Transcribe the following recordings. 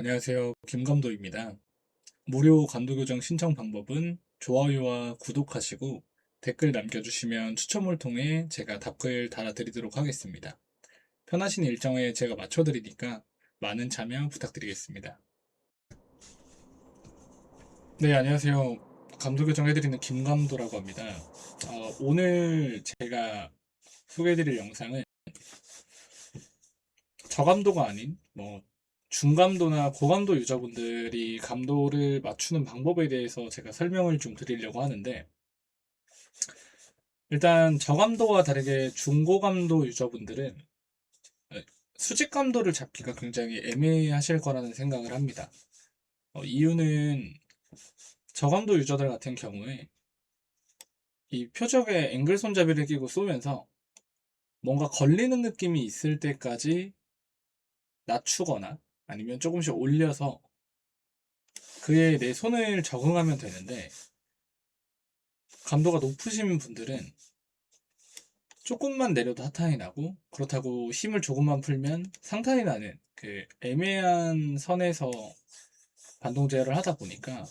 안녕하세요. 김감도입니다. 무료 감도 교정 신청 방법은 좋아요와 구독하시고 댓글 남겨주시면 추첨을 통해 제가 답글 달아드리도록 하겠습니다. 편하신 일정에 제가 맞춰드리니까 많은 참여 부탁드리겠습니다. 네, 안녕하세요. 감도 교정 해드리는 김감도라고 합니다. 어, 오늘 제가 소개해드릴 영상은 저감도가 아닌 뭐 중감도나 고감도 유저분들이 감도를 맞추는 방법에 대해서 제가 설명을 좀 드리려고 하는데 일단 저감도와 다르게 중고감도 유저분들은 수직감도를 잡기가 굉장히 애매하실 거라는 생각을 합니다. 어, 이유는 저감도 유저들 같은 경우에 이 표적에 앵글 손잡이를 끼고 쏘면서 뭔가 걸리는 느낌이 있을 때까지 낮추거나 아니면 조금씩 올려서 그에 내 손을 적응하면 되는데 감도가 높으신 분들은 조금만 내려도 하탄이 나고 그렇다고 힘을 조금만 풀면 상탄이 나는 그 애매한 선에서 반동 제어를 하다 보니까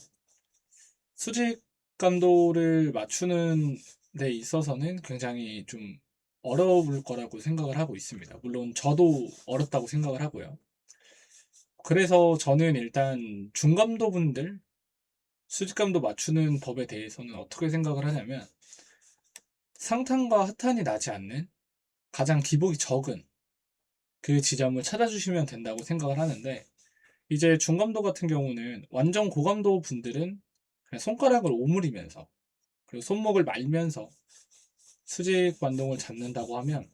수직 감도를 맞추는 데 있어서는 굉장히 좀 어려울 거라고 생각을 하고 있습니다. 물론 저도 어렵다고 생각을 하고요. 그래서 저는 일단 중감도 분들 수직감도 맞추는 법에 대해서는 어떻게 생각을 하냐면 상탄과 하탄이 나지 않는 가장 기복이 적은 그 지점을 찾아주시면 된다고 생각을 하는데 이제 중감도 같은 경우는 완전 고감도 분들은 손가락을 오므리면서 그리고 손목을 말면서 수직 반동을 잡는다고 하면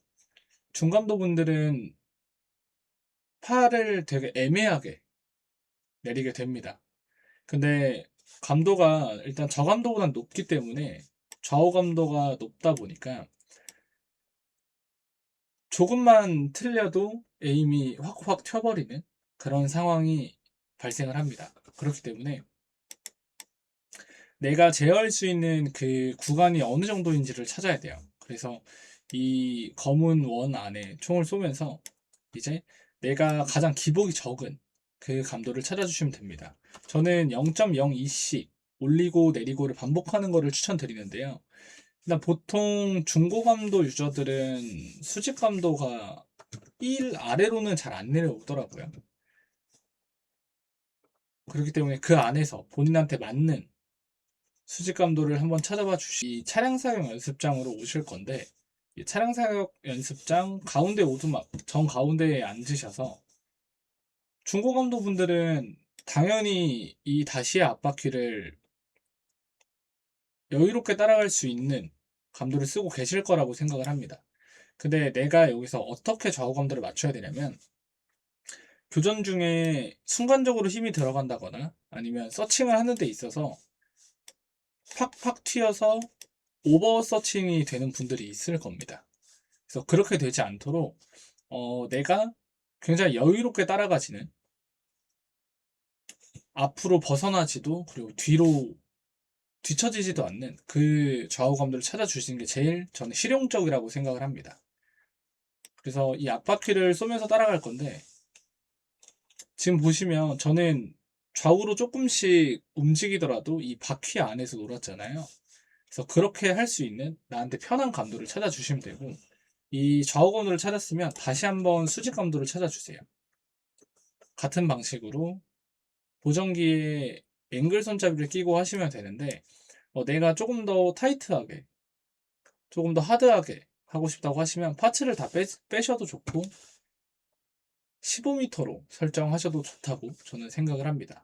중감도 분들은 팔을 되게 애매하게 내리게 됩니다. 근데 감도가 일단 저감도보다 높기 때문에 좌우 감도가 높다 보니까 조금만 틀려도 에임이 확확 튀어버리는 그런 상황이 발생을 합니다. 그렇기 때문에 내가 제어할 수 있는 그 구간이 어느 정도인지를 찾아야 돼요. 그래서 이 검은 원 안에 총을 쏘면서 이제 내가 가장 기복이 적은 그 감도를 찾아주시면 됩니다. 저는 0.02씩 올리고 내리고를 반복하는 것을 추천드리는데요. 일단 보통 중고감도 유저들은 수직감도가 1 아래로는 잘 안 내려오더라고요. 그렇기 때문에 그 안에서 본인한테 맞는 수직감도를 한번 찾아봐 주시 차량 사용 연습장으로 오실 건데 이 차량 사용 연습장 가운데 오두막 정 가운데에 앉으셔서 중고감도 분들은 당연히 이 다시의 앞바퀴를 여유롭게 따라갈 수 있는 감도를 쓰고 계실 거라고 생각을 합니다. 근데 내가 여기서 어떻게 좌우 감도를 맞춰야 되냐면 교전 중에 순간적으로 힘이 들어간다거나 아니면 서칭을 하는 데 있어서 팍팍 튀어서 오버 서칭이 되는 분들이 있을 겁니다. 그래서 그렇게 되지 않도록 어, 내가 굉장히 여유롭게 따라가지는 앞으로 벗어나지도 그리고 뒤로 뒤처지지도 않는 그 좌우감들을 찾아주시는 게 제일 저는 실용적이라고 생각을 합니다. 그래서 이 앞바퀴를 쏘면서 따라갈 건데 지금 보시면 저는 좌우로 조금씩 움직이더라도 이 바퀴 안에서 놀았잖아요. 그래서 그렇게 할 수 있는 나한테 편한 감도를 찾아주시면 되고 이 좌우 감도를 찾았으면 다시 한번 수직 감도를 찾아주세요. 같은 방식으로 보정기에 앵글 손잡이를 끼고 하시면 되는데 어, 내가 조금 더 타이트하게 조금 더 하드하게 하고 싶다고 하시면 파츠를 다 빼, 빼셔도 좋고 15m로 설정하셔도 좋다고 저는 생각을 합니다.